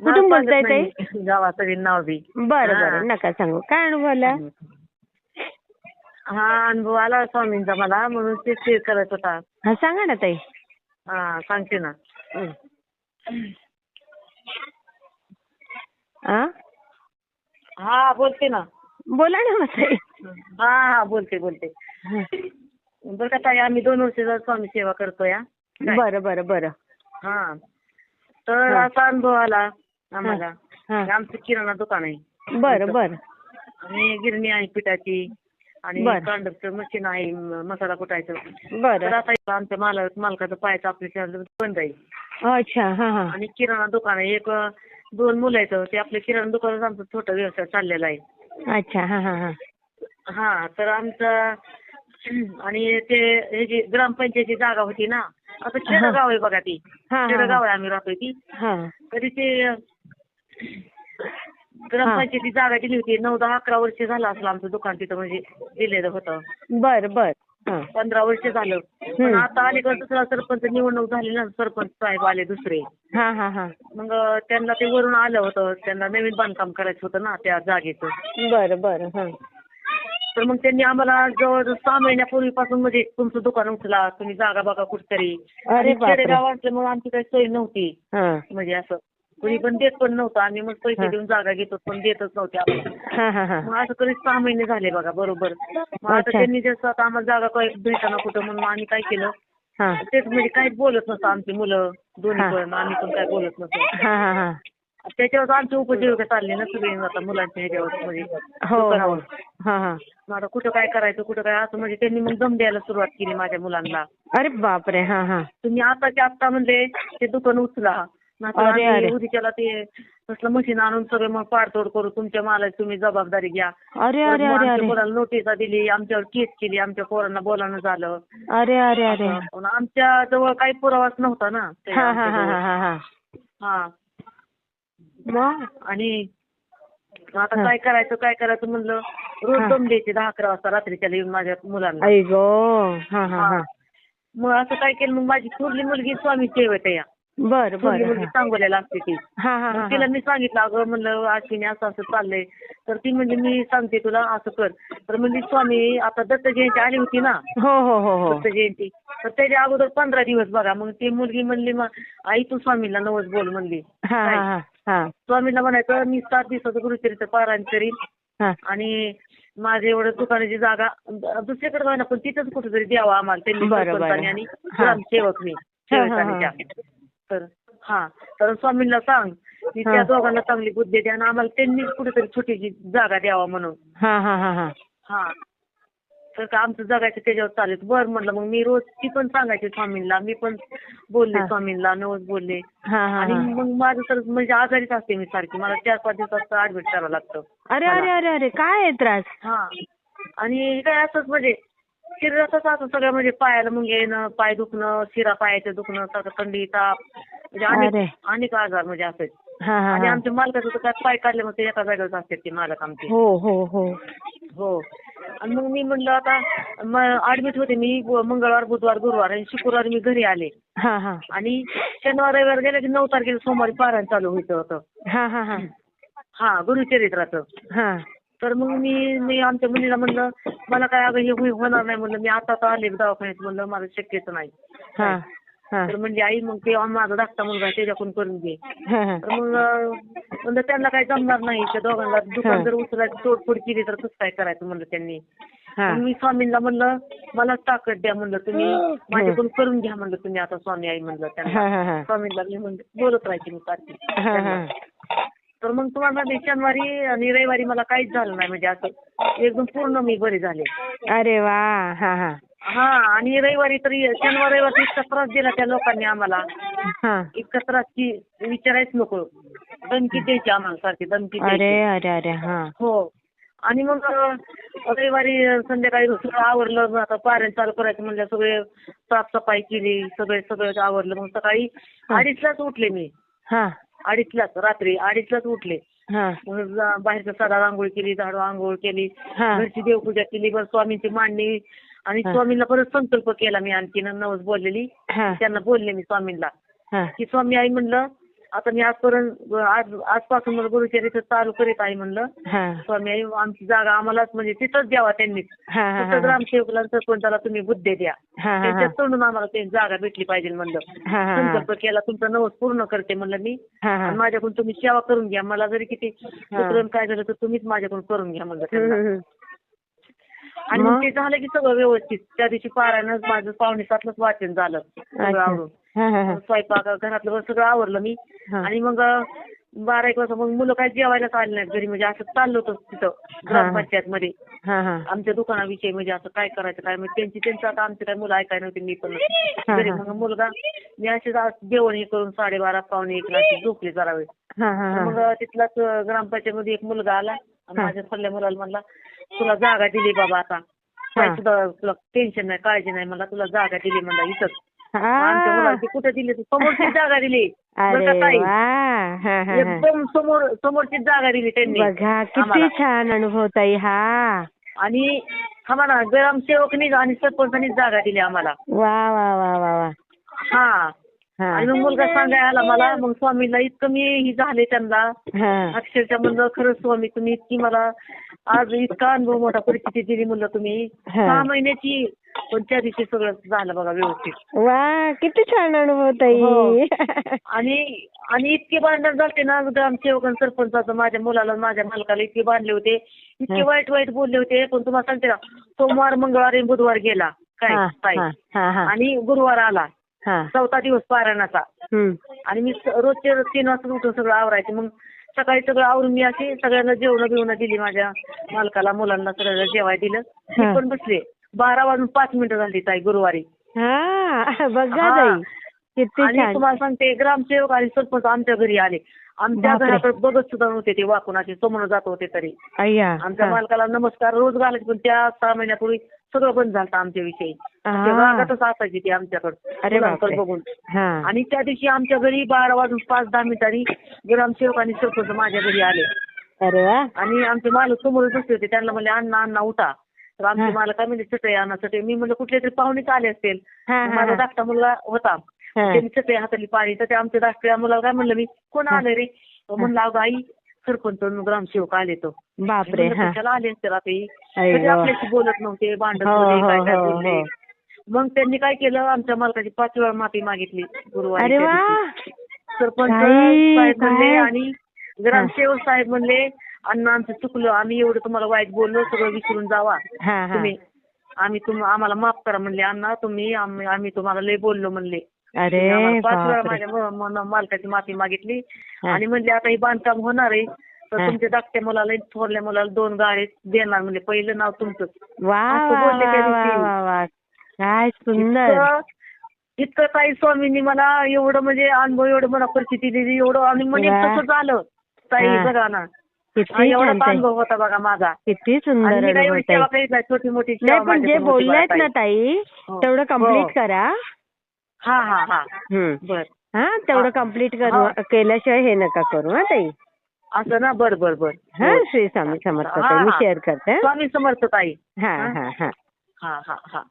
कुठून बोलताय ताई. गावाचं बी नाव बी बरं. बरं नका सांगू काय अनुभव आला हा अनुभव आला स्वामींचा मला म्हणून ते शेअर करत होता हा सांगा ना ताई हा सांगते ना हं. आ? हा बोलते ना बोला ना मग ताई हा हा बोलते बोलते हं. बरं का ताई आम्ही दोन वर्ष झालं स्वामी सेवा करतोय हा. बरं बरं बरं हा तर हा. असा अनुभव आला आम्हाला. आमचं किराणा दुकान आहे. बरं बरं. आणि गिरणी आहे पिठाची आणि. कांडपचं मशीन आहे मसाला कुटायचं. तर बरं आता आमच्या मालक मालकाचं पायाचं ऑपरेशन बंद आहे. अच्छा हा हा. आणि किराणा दुकान आहे. एक दोन मुलं आहेत. ते आपले किराणा दुकानच आमचं छोटा व्यवसाय चाललेला आहे. अच्छा हा हा हा. हा तर आमचं आणि ते हे जी ग्रामपंचायतीची जागा होती ना आता खेडगाव आहे बघा ती. खेडगाव आहे आम्ही राहतोय ती. तरी ते ग्रामपंचायती जागा दिली होती. नऊ दहा अकरा वर्ष झालं असलं आमचं दुकान तिथं म्हणजे दिलेलं होतं. बर बर. हा. पंधरा वर्ष झालं. पण. आता अलीकडे दुसरा सरपंच निवडणूक झाली ना सरपंच साहेब आले दुसरे. हा हा हा. मग त्यांना ते वरून आलं होतं. त्यांना नवीन बांधकाम करायचं होतं ना त्या जागेचं. बरं बरं. तर मग त्यांनी आम्हाला जवळ सहा महिन्यापूर्वीपासून म्हणजे तुमचं दुकान उचला तुम्ही जागा बघा कुठतरी. अरे बापरे. खेडेगाव असल्यामुळे आमची काही सोय नव्हती. हा. म्हणजे असं कुणी पण देत पण नव्हतं. आम्ही मग पैसे हा. देऊन जागा घेतो पण देतच नव्हते आम्हाला हा हा हा. मग असं कधी सहा महिने झाले बघा बरोबर. मग आता. त्यांनी जसं आता आम्हाला जागा काही भेटाना कुठं म्हणून आम्ही काय केलं? हा. तेच म्हणजे काहीच बोलत नसतं आमची मुलं दोन्ही हा. पण आम्ही पण काय बोलत नसतो हा हा हा. त्याच्यावर आमची उपजीविका चालली ना सगळी आता मुलांच्या ह्याच्यावर म्हणजे. हो हो. हा हा. मग आता कुठं काय करायचं कुठं काय असं म्हणजे त्यांनी मग दम द्यायला सुरुवात केली माझ्या मुलांना. अरे बापरे हा हा. तुम्ही आताच्या आत्ता म्हणजे ते दुकान उचला. नाहीतर अरे, अरे. आम्ही उद्याच्याला ते तसलं मशीन आणून सगळं मग पाडतोड करू. तुमच्या मालाची तुम्ही जबाबदारी घ्या. अरे परत अरे मग अरे आमच्या अरे. पोराला नोटिसा दिली आमच्यावर केस केली आमच्या पोरांना बोलावणं झालं. अरे अरे अरे. पण आमच्या जवळ काही पुरावाच नव्हता ना. ते हा हा हा. हा हा हा. हा. मग आणि आता. काय करायचं काय करायचं म्हणलं रोज. दम द्यायचे दहा अकरा वाजता रात्रीच्या येऊन माझ्या मुलांना हा हा हा मग असं काय केलं मग माझी थोरली मुलगी स्वामी सेवेत या. बर मुलगी सांगोल्याला असते ती. मग तिला मी सांगितलं अगं म्हणलं अश्विनी असं असं चाललंय. तर ती म्हणजे मी सांगते तुला असं कर. तर म्हणजे स्वामी आता दत्त जयंती आली होती ना. हो हो हो दत्त जयंती. तर त्याच्या अगोदर पंधरा दिवस बघा. मग ती मुलगी म्हणली मग आई तू स्वामीला नवस बोल म्हणली. हा स्वामीला म्हणायचं मी सात दिवसाचं गुरुचरित्र पारायण करीन आणि माझे एवढं दुकानाची जागा दुसरीकडे ना पण तिथंच कुठेतरी द्यावं आम्हाला. त्यांनी सरपंचाने. आणि. ग्रामसेवकनी. सेवकांच्या. तर हा. तर स्वामींना सांग की. त्या दोघांना चांगली बुद्धी द्या आणि आम्हाला त्यांनीच कुठेतरी छोटीशी जागा द्यावा म्हणून. हा हा हा हा. हा. तर का आमचं जगायचं त्याच्यावर चालेल. बरं म्हटलं मग मी रोज ती पण सांगायची स्वामींना. मी पण बोलले. स्वामींना नवस बोलले. आणि मग माझं तर म्हणजे आजारीच असते मी सारखी. मला चार पाच दिवसात ऍडमिट करावं लागतं. अरे अरे अरे अरे काय त्रास? हा. आणि काय असंच म्हणजे शरीरातच असं सगळं म्हणजे पायाला मुंगे येणं पाय दुखणं शिरा पायाचं दुखणं सगळं थंडी ताप म्हणजे अरे. अनेक अनेक आजार म्हणजे असे हा हा आणि हा. आमच्या मालकाचं तर काय पाय काढले मग ते एका जागेवर असतात ते मालक आमचे. हो हो हो. हो. आणि मग मी म्हणलं आता ऍडमिट होते मी मंगळवार बुधवार गुरुवार आणि शुक्रवारी मी घरी आले. हा हा. आणि शनिवार रविवार गेले की नऊ तारखेला सोमवारी पारायण चालू व्हायचं होतं. हा हा हा. हा गुरुचरित्राचं. हा. तर मग मी मी आमच्या मुलीला म्हणलं मला काय अगं हे होई- होणार नाही. म्हणलं मी आता तर आले दवाखान्यात. म्हणलं मला शक्यच नाही. हा हा. तर म्हणजे आई मग तेव्हा माझा धाकटा मुलगा आहे, त्याच्याकडून करून घे. हा हा. तर मग अं, म्हणलं त्यांना काही जमणार नाही त्या दोघांना दुकान जर उचलायची तोडफोड केली तर कसं काय करायचं? म्हणलं त्यांनी. हा. मग मी स्वामींना म्हणलं मला ताकद द्या म्हणलं तुम्ही. माझ्याकडून करून घ्या म्हणलं तुम्ही आता स्वामी आई म्हणलं त्यांना हा हा. स्वामींना मी म्हणलं बोलत राहायची मी सारखी हा. हा. तर मग तुम्हाला सांगते, शनिवारी आणि रविवारी मला काहीच झालं नाही म्हणजे असं एकदम पूर्ण मी बरी झाले. अरे वा हा हा. हा आणि रविवारी तरी शनिवार रविवारी इतका त्रास दिला त्या लोकांनी आम्हाला. हा. इतका त्रास की विचारायच नको. धमकी द्यायची आम्हाला सारखी धमकी अरे द्यायची. अरे अरे हा. हो. आणि मग अं, रविवारी अं, संध्याकाळी सगळं आवरलं मग आता पारायण चालू करायचं म्हणलं सगळे साफसफाई केली सगळे सगळं आवरलं मग सकाळी अडीचलाच उठले मी. हा. अडीचलाच रात्री अडीचलाच उठले. हा. बाहेरचं सडा रांगोळी केली झाडू आंघोळ केली. हा. घरची देवपूजा केली बरं स्वामींची मांडणी. आणि हा. स्वामींना परत संकल्प केला मी आणखीन नवस बोललेली. हा. त्यांना बोलले मी स्वामींना. हा. की स्वामी आई म्हणलं आता मी आजपर्यंत आज आजपासून मला गुरुचरित्र चालू करीत आहे म्हणलं. हा. स्वामी आई आमची जागा आम्हालाच म्हणजे तिथंच द्यावा त्यांनी. हा हा फक्त ग्रामसेवकला आणि सरपंचाला तुम्ही बुद्धी द्या. हा हा त्यांच्या तोंडून आम्हाला ते जागा भेटली पाहिजे म्हणलं. हा हा संकल्प केला तुमचा नवस पूर्ण करते म्हणलं मी. हा हा. आणि माझ्याकडून तुम्ही सेवा करून घ्या. मला जरी किती काय झालं तर तुम्हीच माझ्याकडून करून घ्या म्हणलं हम्म, त्यांना. हम्म, आणि मग? ते झालं की सगळं व्यवस्थित. त्या दिवशी पारायणच माझं पावणे सातलाच वाचन झालं सगळं. आवरून. हा हा हा. स्वयंपाक घरातलं सगळं आवरलं मी. आणि मग बारा एक वाजता मग मुलं काय जेवायलाच आले नाहीत घरी. म्हणजे असं चाललं होतं तिथं ग्रामपंचायत मध्ये आमच्या दुकानाविषयी म्हणजे असं काय करायचं काय म्हणजे त्यांची त्यांचं आता आमचे काय मुलं ऐकाय नव्हते मी पण हा, घरी. मग मुलगा मी असेच आज जेवण हे करून साडेबारा पावणे एक अशी झोपली जरा वेळ. मग तिथलाच ग्रामपंचायत मध्ये एक मुलगा आला. आणि. माझ्या सल्ल्या मुलाला म्हणला तुला जागा दिली बाबा आता. काय सुद्धा तुला टेन्शन नाही काळजी नाही मला तुला जागा दिली म्हणला इथंच. आमच्या ती कुठे दिली समोरची जागा दिली. एकदम समोर समोरची जागा दिली त्यांनी बघा किती. छान अनुभव ताई हा. आणि आम्हाला ग्रामसेवकनी आणि सरपंचांनी जागा दिली आम्हाला. वा वा वा वा वा. हा. आणि मग मुलगा सांगायला आला मला मग स्वामीला इतकं मी ही झाले त्यांना. अक्षरशः म्हणलं खरंच स्वामी तुम्ही इतकी मला आज इतका अनुभव मोठा परिस्थिती दिली म्हणलं तुम्ही. सहा महिन्याची पण त्या दिवशी सगळं झालं बघा व्यवस्थित. वा किती छान अनुभव ताई. हो. आणि आणि इतके भांडण झालते ना ग्रामसेवक सरपंचाचं माझ्या मुलाला माझ्या मालकाला इतके बांधले होते. इतके वाईट वाईट बोलले होते. पण तुम्हाला सांगते ना सोमवार मंगळवार आणि बुधवार गेला. काय आणि गुरुवार आला. चौथा दिवस पारायणाचा. आणि मी रोजचे रोज तीन वाजता उठून सगळं आवरायचे. मग सकाळी सगळं आवरून मी अशी सगळ्यांना जेवण बिवणं दिली माझ्या मालकाला मुलांना सगळ्यांना जेवाय दिलं. मी. पण बसले. बारा वाजून पाच मिनिटं झाली ताई गुरुवारी. आणि तुम्हाला सांगते ग्रामसेवक आणि सरपंच आमच्या घरी आले. आमच्या. घराकडे बघत सुद्धा नव्हते ते वाकून असे समोर जात होते तरी. आमच्या. मालकाला नमस्कार रोज घालायचे पण त्या सहा महिन्यापूर्वी सगळं बंद झालं आमच्या विषयी हा. रागातच असायची ती आमच्याकडे. बघून. हा. आणि त्या दिवशी आमच्या घरी बारा वाजून पाच दहा मिनिटांनी ग्रामसेवक आणि सरपंच माझ्या घरी आले. अरे वा. आणि आमचे मालक समोरच बसले होते. त्यांना म्हणले अण्णा अण्णा उठा. तर आमचे. मालक काय म्हणजे चटई आणा चटई. मी म्हणलं कुठले तरी पाहुणेच आले असतील. माझा. धाकटा मुलगा होता. त्यांनी चटई हाताली पाणी तर ते आमच्या धाकट्या मुलाला काय म्हणलं मी कोण आलं रे? म्हणलं अगं आई सरपंच ग्रामसेवक आले तो बापरे म्हणलं, हा. कशाला आले असतील आता. आपल्याशी बोलत नव्हते भांडत हो, काय हो, काय हो, बोलले. मग त्यांनी काय केलं? आमच्या मालकाची पाच वेळा माफी मागितली गुरुवारी. सरपंच साहेब म्हणले? आणि ग्रामसेवक साहेब म्हणले अण्णा आमचं चुकलं. आम्ही एवढं तुम्हाला वाईट बोललो सगळं विसरून जावा. तुम्ही आम्ही तुम आम्हाला माफ करा म्हणले. अण्णा तुम्ही आम्ही आम्ही तुम्हाला लय बोललो म्हणले. अरे आम्हाला पाच वेळा बापरे माझ्या म- म- मालकाची माफी मागितली हा. आणि म्हणले आता हे बांधकाम होणार आहे तर. तुमच्या धाकट्या मुलाला आणि थोरल्या मुलाला दोन गाळे देणार म्हणजे पहिलं नाव तुमचंच वा असं वा बोलले त्या वा वा दिवशी. वा वा काय सुंदर इतकं काही स्वामींनी मला एवढं म्हणजे अनुभव एवढं मला परिस्थिती दिली एवढं आणि म्हणजे वा. तसं झालं ताई हा. बघा ना हा, किती एवढाच छान ताई अनुभव होता बघा माझा किती आणि सुंदर मी काही अनुभव एवढी ताई सेवा करीत नाही छोटी मोठी सेवा नाही पण जे बघा ना ताई हो. तेवढं हो. कंप्लीट करा हा हा हा. बर हा तेवढं. कंप्लीट करू. केल्याशिवाय हे नका करू हा ताई असं ना बर बर बर हा हो. श्री स्वामी समर्थ ताई मी. शेअर करते हा. स्वामी समर्थ ताई? हा हा हा हा हा